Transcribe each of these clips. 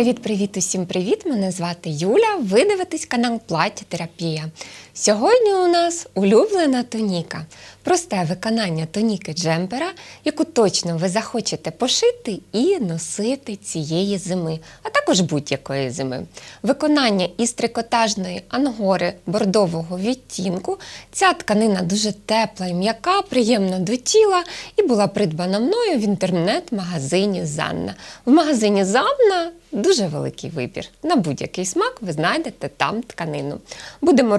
Привіт-привіт усім привіт! Мене звати Юля. Ви дивитесь канал Плаття Терапія. Сьогодні у нас улюблена тоніка. Просте виконання тоніки джемпера, яку точно ви захочете пошити і носити цієї зими, а також будь-якої зими. Виконання із трикотажної ангори бордового відтінку. Ця тканина дуже тепла і м'яка, приємна до тіла і була придбана мною в інтернет-магазині Занна. В магазині Занна Дуже великий вибір. На будь-який смак ви знайдете там тканину. Будемо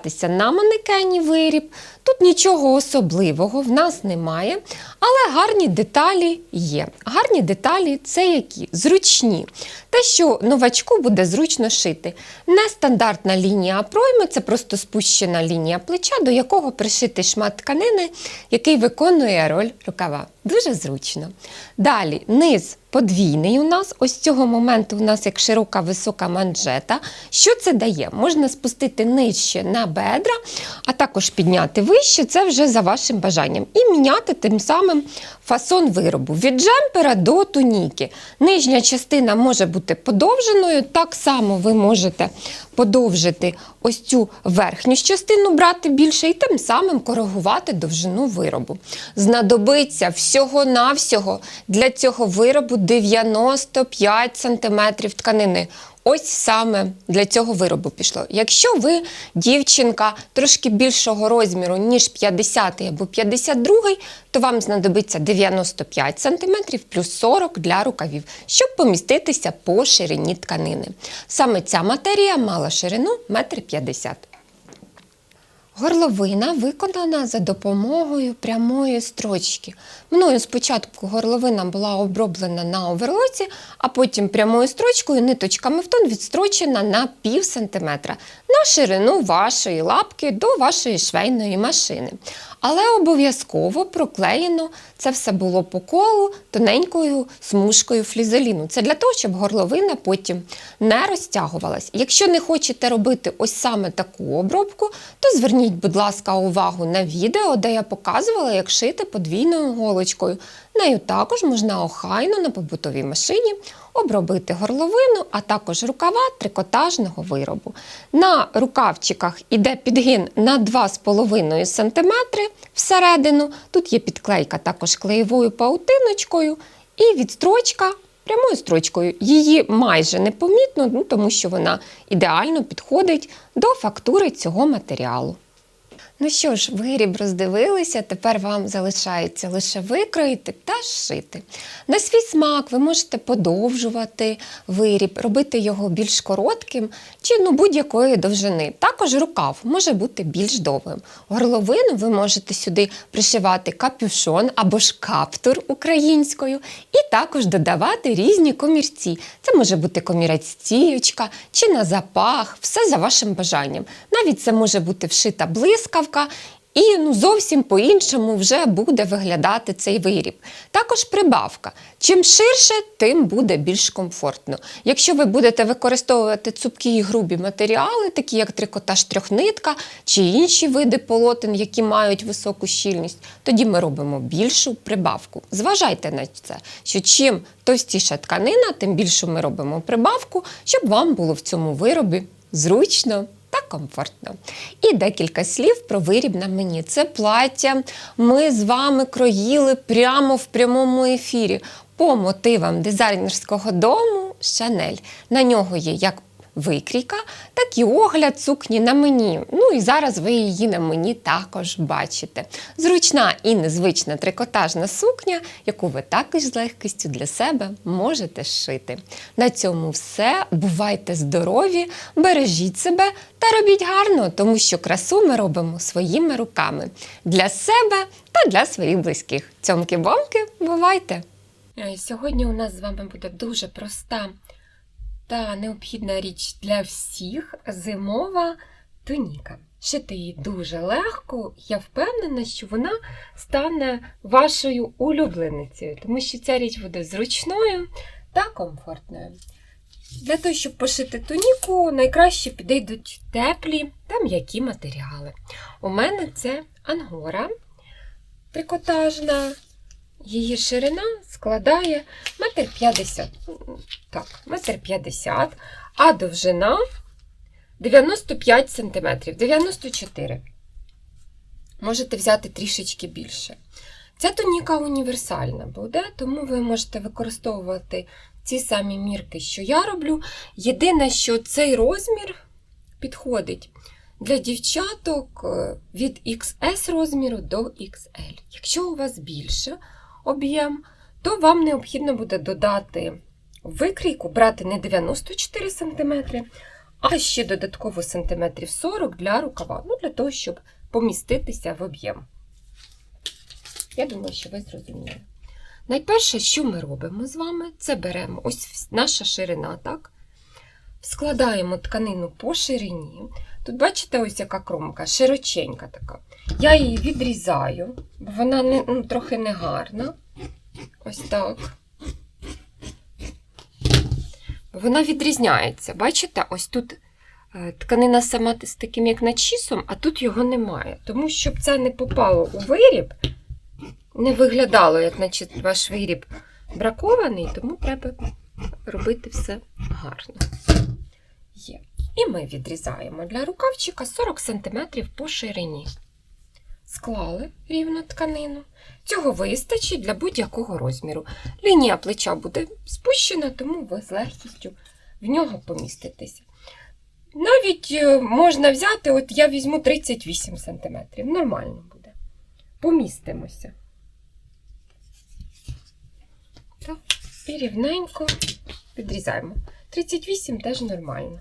роздивлятися на манекені виріб. Тут нічого особливого в нас немає, але гарні деталі є. Гарні деталі це які? Зручні. Те, що новачку буде зручно шити. Нестандартна лінія пройми це просто спущена лінія плеча, до якого пришитий шмат тканини, який виконує роль рукава. Дуже зручно. Далі низ подвійний у нас. Ось з цього моменту у нас як широка висока манжета. Що це дає? Можна спустити нижче на бедра, а також підняти вище, це вже за вашим бажанням. І міняти тим самим фасон виробу. Від джемпера до туніки. Нижня частина може бути подовженою, так само ви можете подовжити ось цю верхню частину, брати більше, і тим самим коригувати довжину виробу. Знадобиться всього-навсього для цього виробу 95 см тканини. Ось саме для цього виробу пішло. Якщо ви дівчинка трошки більшого розміру, ніж 50 або 52, то вам знадобиться 95 см плюс 40 для рукавів, щоб поміститися по ширині тканини. Саме ця матерія мала ширину 1,50 м. Горловина виконана за допомогою прямої строчки. Мною спочатку горловина була оброблена на оверлоці, а потім прямою строчкою ниточками в тон відстрочена на пів сантиметра на ширину вашої лапки до вашої швейної машини. Але обов'язково проклеєно це все було по колу тоненькою смужкою флізеліну. Це для того, щоб горловина потім не розтягувалась. Якщо не хочете робити ось саме таку обробку, то зверніть, будь ласка, увагу на відео, де я показувала, як шити подвійною голочкою. Нею також можна охайно на побутовій машині обробити горловину, а також рукава трикотажного виробу. На рукавчиках іде підгин на 2,5 см всередину. Тут є підклейка також клеєвою паутиночкою і відстрочка. Прямою строчкою її майже непомітно, ну, тому що вона ідеально підходить до фактури цього матеріалу. Ну що ж, виріб роздивилися, тепер вам залишається лише викроїти та зшити. На свій смак ви можете подовжувати виріб, робити його більш коротким чи ну, будь-якої довжини. Також рукав може бути більш довгим. Горловину ви можете сюди пришивати капюшон або ж каптур українською, і також додавати різні комірці. Це може бути комірець стіючка чи на запах, все за вашим бажанням. Навіть це може бути вшита блискавка. І ну, зовсім по-іншому вже буде виглядати цей виріб. Також прибавка. Чим ширше, тим буде більш комфортно. Якщо ви будете використовувати цупкі і грубі матеріали, такі як трикотаж трьохнитка чи інші види полотен, які мають високу щільність, тоді ми робимо більшу прибавку. Зважайте на це, що чим товстіша тканина, тим більшу ми робимо прибавку, щоб вам було в цьому виробі зручно комфортно. І декілька слів про виріб на мені. Це плаття ми з вами кроїли прямо в прямому ефірі по мотивам дизайнерського дому Шанель. На нього є як викрійка, так і огляд сукні на мені. Ну і зараз ви її на мені також бачите. Зручна і незвична трикотажна сукня, яку ви також з легкістю для себе можете зшити. На цьому все. Бувайте здорові, бережіть себе та робіть гарно, тому що красу ми робимо своїми руками для себе та для своїх близьких. Цьомки-бомки, бувайте! Е, Сьогодні у нас з вами буде дуже проста та необхідна річ для всіх зимова тоніка. Шити її дуже легко, я впевнена, що вона стане вашою улюбленицею, тому що ця річ буде зручною та комфортною. Для того, щоб пошити тоніку, найкраще підійдуть теплі та м'які матеріали. У мене це ангора трикотажна, Її ширина складає метр п'ятдесят. Так, метр п'ятдесят, а довжина 95 сантиметрів, 94. Можете взяти трішечки більше. Ця тоніка універсальна буде, тому ви можете використовувати ці самі мірки, що я роблю. Єдине, що цей розмір підходить для дівчаток е, від XS розміру до XL. Якщо у вас більше об'єм, то вам необхідно буде додати викрійку, брати не 94 см, а ще додатково сантиметрів 40 для рукава, ну, для того, щоб поміститися в об'єм. Я думаю, що ви зрозуміли. Найперше, що ми робимо з вами, це беремо ось наша ширина, так? Складаємо тканину по ширині. Тут бачите, ось яка кромка, широченька така. Я її відрізаю, бо вона не, ну, трохи не гарна. Ось так. Вона відрізняється. Бачите, ось тут е, тканина сама з таким, як начісом, а тут його немає. Тому щоб це не попало у виріб, не виглядало, як наче ваш виріб бракований, тому треба робити все гарно. Є. І ми відрізаємо для рукавчика 40 см по ширині. Склали рівно тканину. Цього вистачить для будь-якого розміру. Лінія плеча буде спущена, тому ви з легкістю в нього поміститеся. Навіть е, можна взяти, от я візьму 38 см. Нормально буде. Помістимося. Так, і рівненько підрізаємо. 38 теж нормально.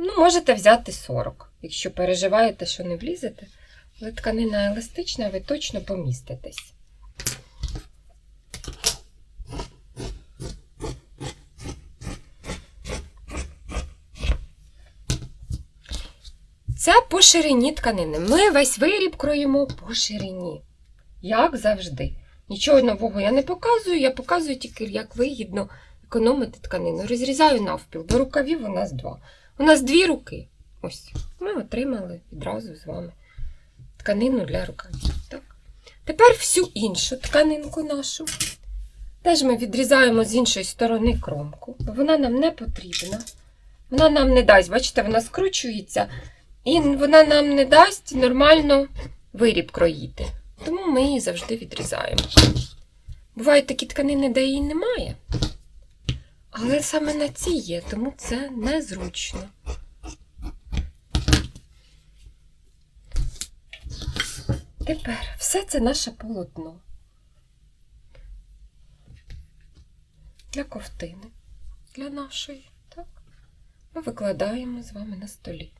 Ну, можете взяти 40, якщо переживаєте, що не влізете. Але тканина еластична, ви точно поміститесь. Це по ширині тканини. Ми весь виріб кроїмо по ширині. Як завжди. Нічого нового я не показую, я показую тільки, як вигідно економити тканину. Розрізаю навпіл, бо рукавів у нас два. У нас дві руки. Ось. Ми отримали відразу з вами тканину для рукавів. Так. Тепер всю іншу тканинку нашу. Теж ми відрізаємо з іншої сторони кромку, бо вона нам не потрібна. Вона нам не дасть, бачите, вона скручується, і вона нам не дасть нормально виріб кроїти. Тому ми її завжди відрізаємо. Бувають такі тканини, де її немає. Але саме на цій є, тому це незручно. Тепер все це наше полотно. Для ковтини, для нашої, так? Ми викладаємо з вами на столі.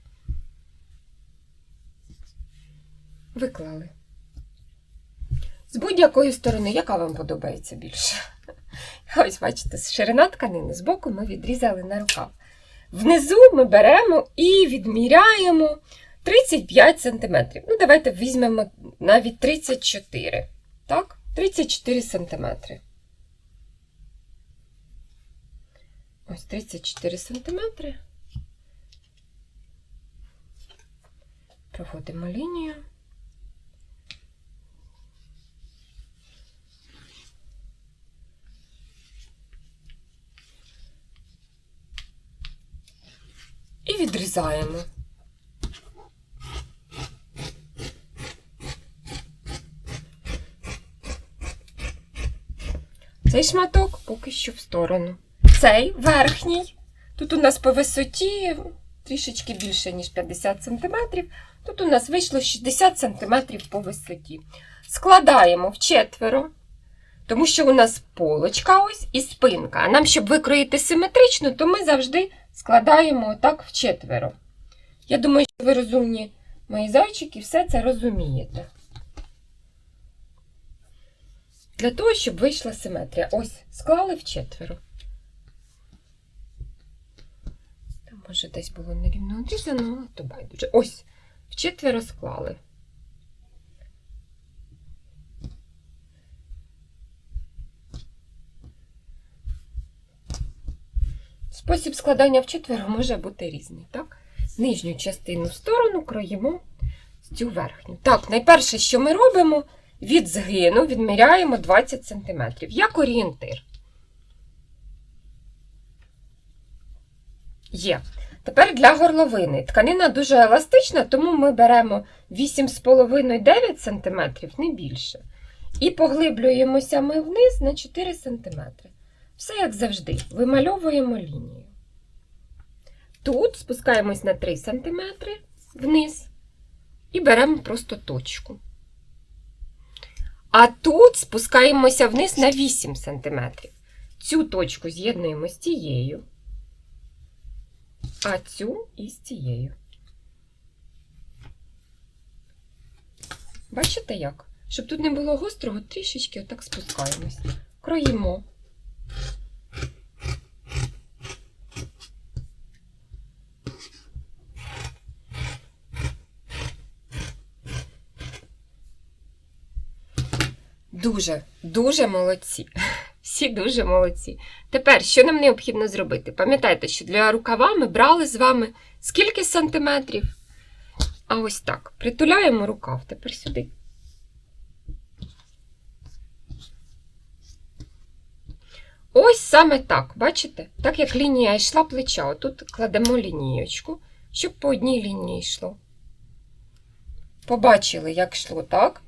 Виклали. З будь-якої сторони, яка вам подобається більше? Ось, бачите, ширина тканини з боку ми відрізали на рукав. Внизу ми беремо і відміряємо 35 см. Ну, давайте візьмемо навіть 34. Так? 34 см. Ось 34 см. Проводимо лінію. Відрізаємо. Цей шматок поки що в сторону. Цей верхній. Тут у нас по висоті трішечки більше, ніж 50 см. Тут у нас вийшло 60 см по висоті. Складаємо в четверо, тому що у нас полочка ось і спинка. А нам, щоб викроїти симетрично, то ми завжди складаємо отак в четверо. Я думаю, що ви розумні мої зайчики, все це розумієте. Для того, щоб вийшла симетрія. Ось, склали в четверо. Там, може, десь було нерівно одрізано, але то байдуже. Ось, в четверо склали. Спосіб складання в четверо може бути різний, так? Нижню частину в сторону кроїмо цю верхню. Так, найперше, що ми робимо, від згину відміряємо 20 см, як орієнтир. Є. Тепер для горловини. Тканина дуже еластична, тому ми беремо 8,5-9 см, не більше. І поглиблюємося ми вниз на 4 см. Все як завжди. Вимальовуємо лінію. Тут спускаємось на 3 см вниз і беремо просто точку. А тут спускаємося вниз на 8 см. Цю точку з'єднуємо з тією, а цю і з цією. Бачите як? Щоб тут не було гострого, трішечки отак спускаємось. Кроїмо. Дуже, дуже молодці. Всі дуже молодці. Тепер, що нам необхідно зробити? Пам'ятайте, що для рукава ми брали з вами скільки сантиметрів? А ось так. Притуляємо рукав тепер сюди. Ось саме так, бачите? Так як лінія йшла плеча, отут кладемо лінієчку, щоб по одній лінії йшло. Побачили, як йшло, так?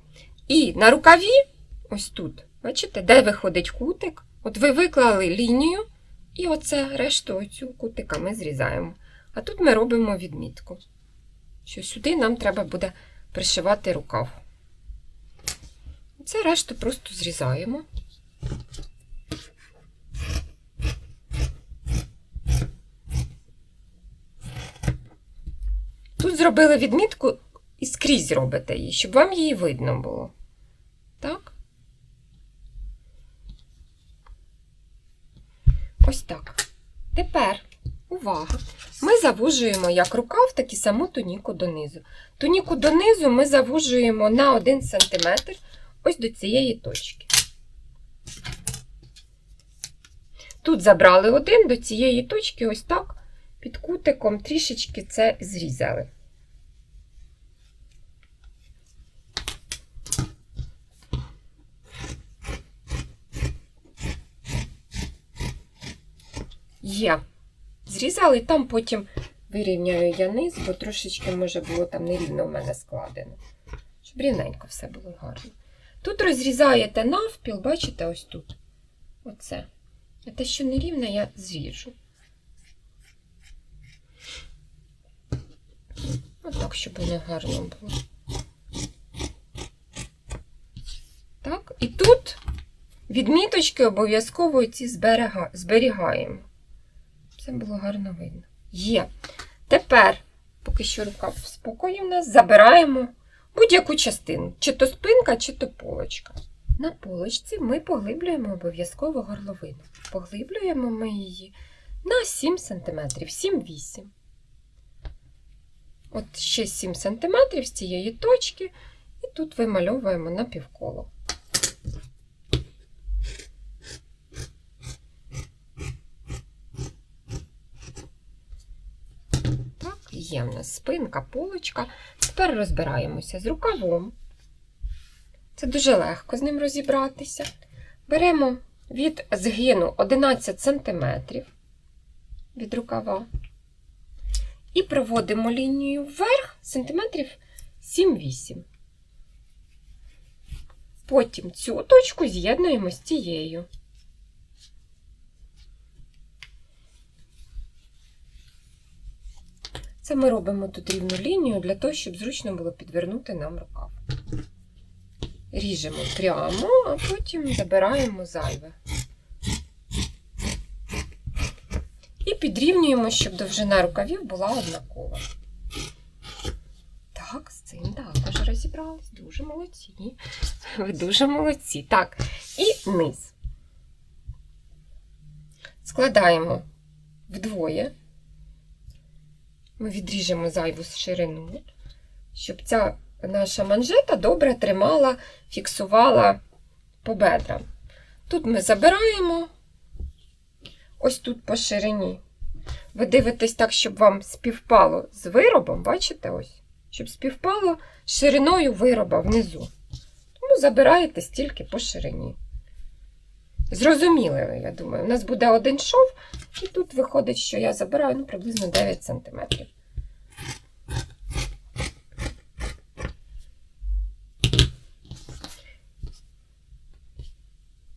І на рукаві, ось тут, бачите, де виходить кутик? От ви виклали лінію, і оце решту оцю кутика ми зрізаємо. А тут ми робимо відмітку, що сюди нам треба буде пришивати рукав. Це решту просто зрізаємо. Зробили відмітку і скрізь робите її, щоб вам її видно було. Так? Ось так. Тепер, увага! Ми завужуємо як рукав, так і саму туніку донизу. Туніку донизу ми завужуємо на 1 см ось до цієї точки. Тут забрали один до цієї точки, ось так, під кутиком трішечки це зрізали. Є. Зрізали, і там потім вирівняю я низ, бо трошечки, може, було там нерівно в мене складено. Щоб рівненько все було гарно. Тут розрізаєте навпіл, бачите, ось тут. Оце. А те, що нерівне, я зріжу. Отак, щоб воно гарно було. Так, і тут відміточки обов'язково ці зберігаємо. Це було гарно видно. Є. Тепер, поки що рукав в спокої в нас, забираємо будь-яку частину, чи то спинка, чи то полочка. На полочці ми поглиблюємо обов'язково горловину. Поглиблюємо ми її на 7 см, 7-8. От ще 7 см з цієї точки, і тут вимальовуємо на півколо. Так, є в нас спинка, полочка. Тепер розбираємося з рукавом. Це дуже легко з ним розібратися. Беремо від згину 11 см від рукава і проводимо лінію вверх сантиметрів 7-8. Потім цю точку з'єднуємо з цією. Це ми робимо тут рівну лінію для того, щоб зручно було підвернути нам рукав. Ріжемо прямо, а потім забираємо зайве. І підрівнюємо, щоб довжина рукавів була однакова. Так, з цим також розібрались. Дуже молодці. Ви дуже молодці. Так, і низ. Складаємо вдвоє. Ми відріжемо зайву ширину, щоб ця наша манжета добре тримала, фіксувала по бедрам. Тут ми забираємо ось тут по ширині. Ви дивитесь так, щоб вам співпало з виробом, бачите ось? Щоб співпало шириною вироба внизу. Тому забираєте стільки по ширині. Зрозуміли, я думаю. У нас буде один шов, і тут виходить, що я забираю ну, приблизно 9 см.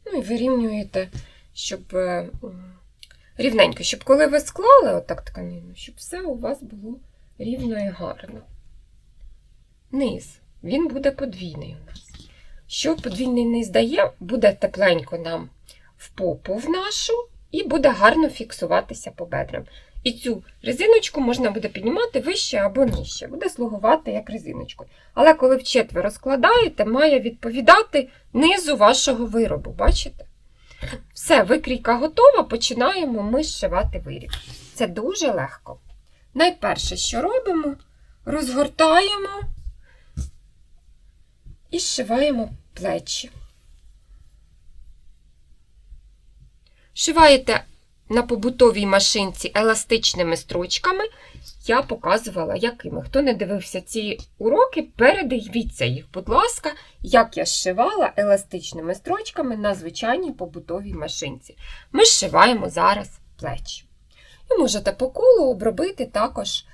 Ну і вирівнюєте, щоб е, рівненько, щоб коли ви склали отак тканину, щоб все у вас було рівно і гарно. Низ. Він буде подвійний у нас. Що подвійний низ дає, буде тепленько нам в попу в нашу і буде гарно фіксуватися по бедрам. І цю резиночку можна буде піднімати вище або нижче, буде слугувати як резиночкою. Але коли вчетверо складаєте, має відповідати низу вашого виробу. Бачите? Все, викрійка готова, починаємо ми зшивати виріб. Це дуже легко. Найперше, що робимо, розгортаємо і зшиваємо плечі. Шиваєте на побутовій машинці еластичними строчками. Я показувала, якими. Хто не дивився ці уроки, передивіться їх, будь ласка, як я зшивала еластичними строчками на звичайній побутовій машинці. Ми зшиваємо зараз плечі. І можете по колу обробити також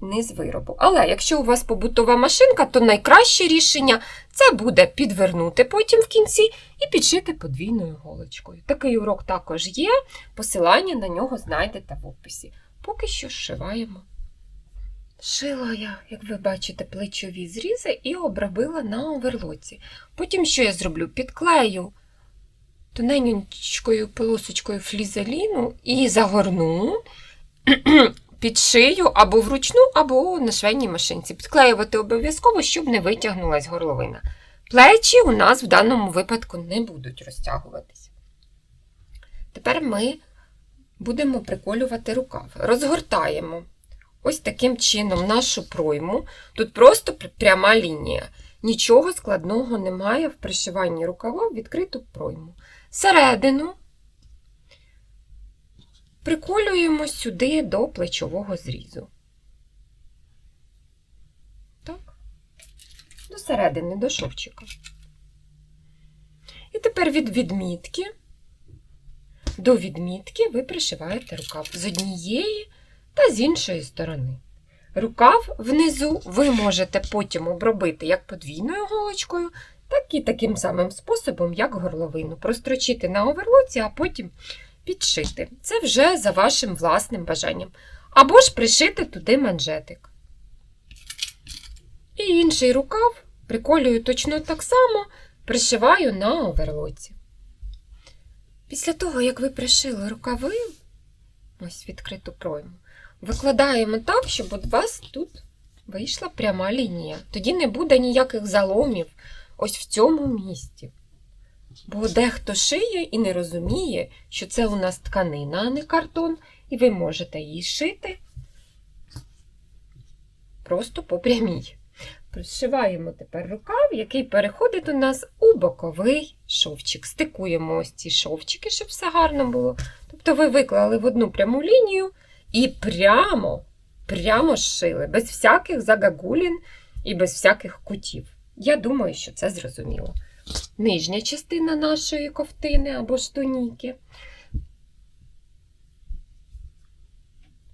низ виробу. Але якщо у вас побутова машинка, то найкраще рішення це буде підвернути потім в кінці і підшити подвійною голочкою. Такий урок також є, посилання на нього знайдете в описі. Поки що зшиваємо. Шила я, як ви бачите, плечові зрізи і обробила на оверлоці. Потім що я зроблю? Підклею тоненькою полосочкою флізеліну і загорну, підшию або вручну, або на швейній машинці. Підклеювати обов'язково, щоб не витягнулась горловина. Плечі у нас в даному випадку не будуть розтягуватися. Тепер ми будемо приколювати рукав. Розгортаємо ось таким чином нашу пройму. Тут просто пряма лінія. Нічого складного немає в пришиванні рукава відкриту пройму. Середину приколюємо сюди до плечового зрізу. Так. До середини, до шовчика. І тепер від відмітки до відмітки ви пришиваєте рукав з однієї та з іншої сторони. Рукав внизу ви можете потім обробити як подвійною голочкою, так і таким самим способом, як горловину. Прострочити на оверлоці, а потім підшити. Це вже за вашим власним бажанням. Або ж пришити туди манжетик. І інший рукав приколюю точно так само, пришиваю на оверлоці. Після того, як ви пришили рукави, ось відкриту пройму, викладаємо так, щоб у вас тут вийшла пряма лінія. Тоді не буде ніяких заломів ось в цьому місці. Бо дехто шиє і не розуміє, що це у нас тканина, а не картон, і ви можете її шити просто по прямій. Пришиваємо тепер рукав, який переходить у нас у боковий шовчик. Стикуємо ось ці шовчики, щоб все гарно було. Тобто ви виклали в одну пряму лінію і прямо, прямо зшили, без всяких загагулін і без всяких кутів. Я думаю, що це зрозуміло. Нижня частина нашої ковтини або штоніки.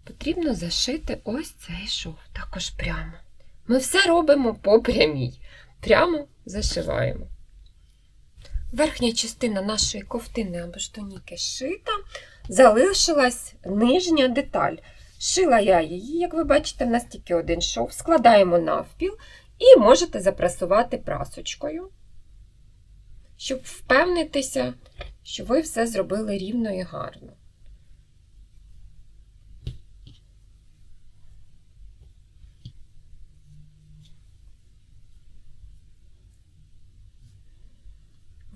Потрібно зашити ось цей шов, також прямо. Ми все робимо по прямій. Прямо зашиваємо. Верхня частина нашої ковтини або штоніки шита, залишилась нижня деталь. Шила я її, як ви бачите, в нас тільки один шов. Складаємо навпіл і можете запрасувати прасочкою, щоб впевнитися, що ви все зробили рівно і гарно.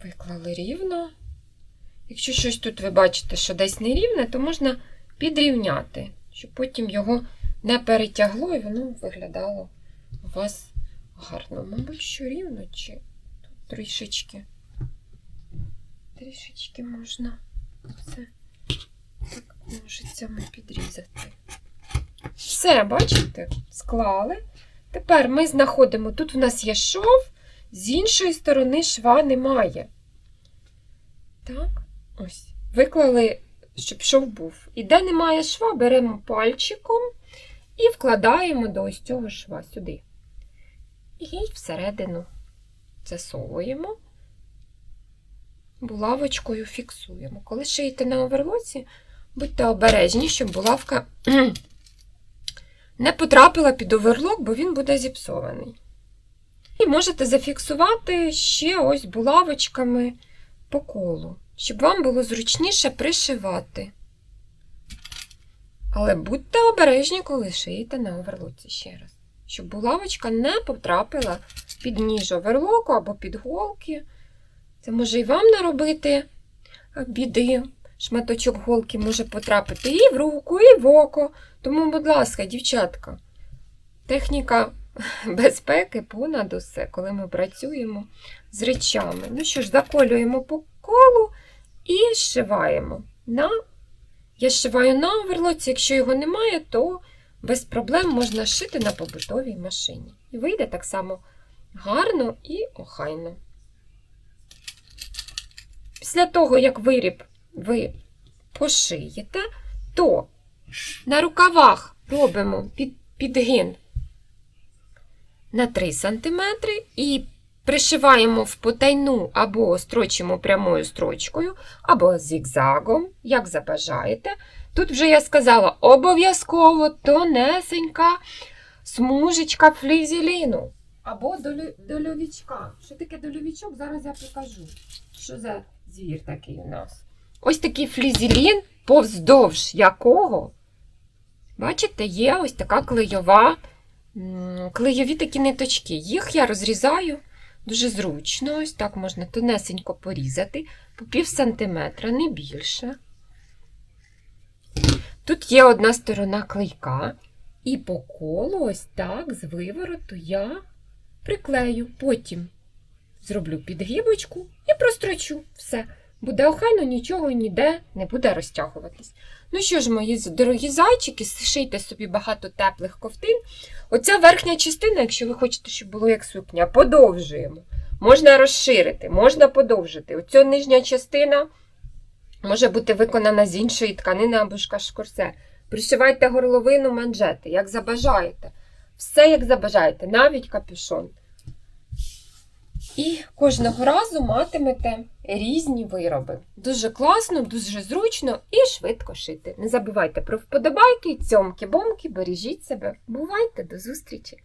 Виклали рівно. Якщо щось тут ви бачите, що десь нерівне, то можна підрівняти, щоб потім його не перетягло і воно виглядало у вас гарно. Мабуть, що рівно, чи тут трішечки. Трішечки можна все так ножицями підрізати. Все, бачите? Склали. Тепер ми знаходимо, тут у нас є шов, з іншої сторони шва немає. Так, ось. Виклали, щоб шов був. І де немає шва, беремо пальчиком і вкладаємо до ось цього шва сюди. І всередину засовуємо, булавочкою фіксуємо. Коли шиєте на оверлоці, будьте обережні, щоб булавка не потрапила під оверлок, бо він буде зіпсований. І можете зафіксувати ще ось булавочками по колу, щоб вам було зручніше пришивати. Але будьте обережні, коли шиєте на оверлоці ще раз, щоб булавочка не потрапила під ніж оверлоку або під голки. Це може і вам наробити біди. Шматочок голки може потрапити і в руку, і в око. Тому, будь ласка, дівчатка, техніка безпеки понад усе, коли ми працюємо з речами. Ну що ж, заколюємо по колу і зшиваємо. На... Я зшиваю на оверлоці, якщо його немає, то без проблем можна шити на побутовій машині. І вийде так само гарно і охайно. Після того, як виріб ви пошиєте, то на рукавах робимо під, підгин на 3 см і пришиваємо в потайну або строчимо прямою строчкою, або зігзагом, як забажаєте. Тут вже я сказала, обов'язково тонесенька смужечка флізеліну. Або дольовічка. Що таке дольовічок? Зараз я покажу. Що за звір такий у нас? Ось такий флізелін, повздовж якого, бачите, є ось така клейова, клейові такі ниточки. Їх я розрізаю дуже зручно. Ось так можна тонесенько порізати, по пів сантиметра, не більше. Тут є одна сторона клейка, і по колу, ось так, з вивороту я приклею. Потім зроблю підгибочку і прострочу. Все. Буде охайно, нічого ніде не буде розтягуватись. Ну що ж, мої дорогі зайчики, шийте собі багато теплих ковтин. Оця верхня частина, якщо ви хочете, щоб було як сукня, подовжуємо. Можна розширити, можна подовжити. Оця нижня частина може бути виконана з іншої тканини або ж кашкурсе. Пришивайте горловину манжети, як забажаєте. Все як забажаєте, навіть капюшон. І кожного разу матимете різні вироби. Дуже класно, дуже зручно і швидко шити. Не забувайте про вподобайки, цьомки-бомки, бережіть себе. Бувайте, до зустрічі!